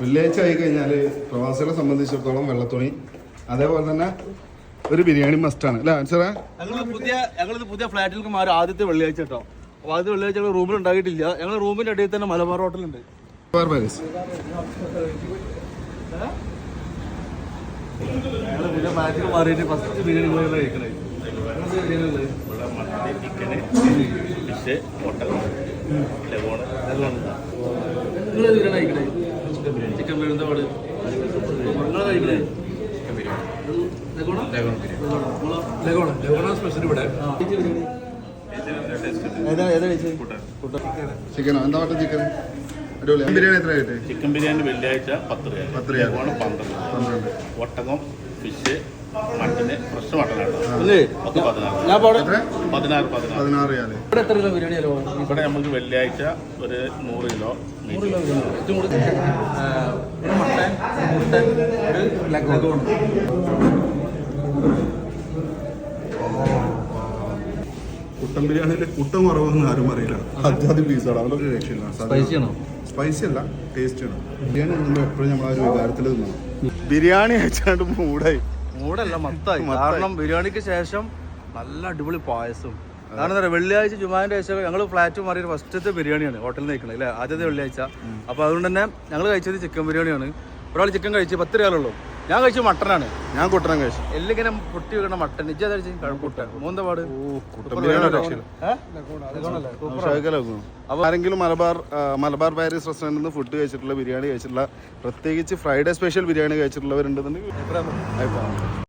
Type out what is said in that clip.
വെള്ളിയാഴ്ച ആയി കഴിഞ്ഞാൽ പ്രവാസികളെ സംബന്ധിച്ചിടത്തോളം വെള്ളത്തുണി അതേപോലെ തന്നെ ഒരു ബിരിയാണി മസ്റ്റാണ് അല്ലേ സാറേ ഞങ്ങൾ പുതിയ ഞങ്ങളിത് പുതിയ ഫ്ലാറ്റിലേക്ക് മാറി ആദ്യത്തെ വെള്ളിയാഴ്ച കേട്ടോ. അപ്പോൾ ആദ്യത്തെ വെള്ളിയാഴ്ച ഞങ്ങൾ റൂമിൽ ഉണ്ടായിട്ടില്ല ഞങ്ങൾ റൂമിന്റെ അടിയിൽ തന്നെ മലബാർ ഹോട്ടലുണ്ട്. ഞങ്ങൾ മാറിയിട്ട് ഫസ്റ്റ് ബിരിയാണി കഴിക്കണേ. ഫിഷ് മുട്ട. ലഗോണ് നിങ്ങൾ ബിരിയാണി കഴിക്കണേ? ചിക്കൻ ബിരിയാണി. ചിക്കൻ ബിരിയാണി എന്താ പാട് സ്പെഷ്യൽ ഇവിടെ. ചിക്കനോ? എന്താ പറഞ്ഞ ചിക്കൻ? അടിപൊളി. ബിരിയാണി എത്ര ചിക്കൻ ബിരിയാണി വെള്ളിയാഴ്ച പത്ത് രൂപ പത്ത് രൂപ. പന്ത്രണ്ട്. പന്ത്രണ്ട്. ഒട്ടകം ഫിഷ് മട്ടന് ഫ്രഷ് മട്ടനാണ് ഇവിടെ എത്ര കിലോ ബിരിയാണി ഇവിടെ നമുക്ക് വെള്ളിയാഴ്ച ഒരു നൂറ് കിലോ നൂറ് കിലോ ബിരിയാണി. ഏറ്റവും കൂടുതൽ ആ, ഒരു മട്ടൻ മുട്ടൻ ഒരു ലഗോൺ കുട്ടൻ ബിരിയാണിയിലെ കുട്ടൻ കുറവൊന്നും ആരും അറിയില്ല. അത്യാദ്യം പീസാണ് അതൊക്കെ രക്ഷയില്ല? സ്പൈസി അല്ല ടേസ്റ്റ് ആണ്. ബിരിയാണി നമ്മൾ എപ്പോഴും നമ്മൾ ആ ഒരു വികാരത്തിൽ തിന്നണം. ബിരിയാണി കഴിച്ചാണ്ട് മൂടായി. മൂടല്ല മത്തായി. കാരണം ബിരിയാണിക്ക് ശേഷം നല്ല അടിപൊളി പായസം. കാരണം എന്താ വെള്ളിയാഴ്ച ജുമാന്റെ ശേഷം ഞങ്ങൾ ഫ്ലാറ്റ് മാറിയ ഫസ്റ്റത്തെ ബിരിയാണിയാണ് ഹോട്ടലിൽ നിന്ന് കഴിക്കണത് അല്ലേ? ആദ്യത്തെ വെള്ളിയാഴ്ച. അപ്പോൾ അതുകൊണ്ട് തന്നെ ഞങ്ങൾ കഴിച്ചത് ചിക്കൻ ബിരിയാണിയാണ്. ഒരാൾ ചിക്കൻ കഴിച്ച് പത്ത് രൂപയുള്ളൂ ഞാൻ കഴിച്ചത് മട്ടനാണ്. ഞാൻ കുട്ടനം കഴിച്ചു. എല്ലിങ്ങനെ പൊട്ടി വെക്കണ മട്ടൻ. ഇജ്ജ് മൂന്ന പാട്. അപ്പോൾ ആരെങ്കിലും മലബാർ മലബാർ പാരീസ് റെസ്റ്റോറന്റിൽ നിന്ന് ഫുഡ് കഴിച്ചിട്ടുള്ള ബിരിയാണി കഴിച്ചിട്ടുള്ള പ്രത്യേകിച്ച് ഫ്രൈഡേ സ്പെഷ്യൽ ബിരിയാണി കഴിച്ചിട്ടുള്ളവരുണ്ടെന്നുണ്ടെങ്കിൽ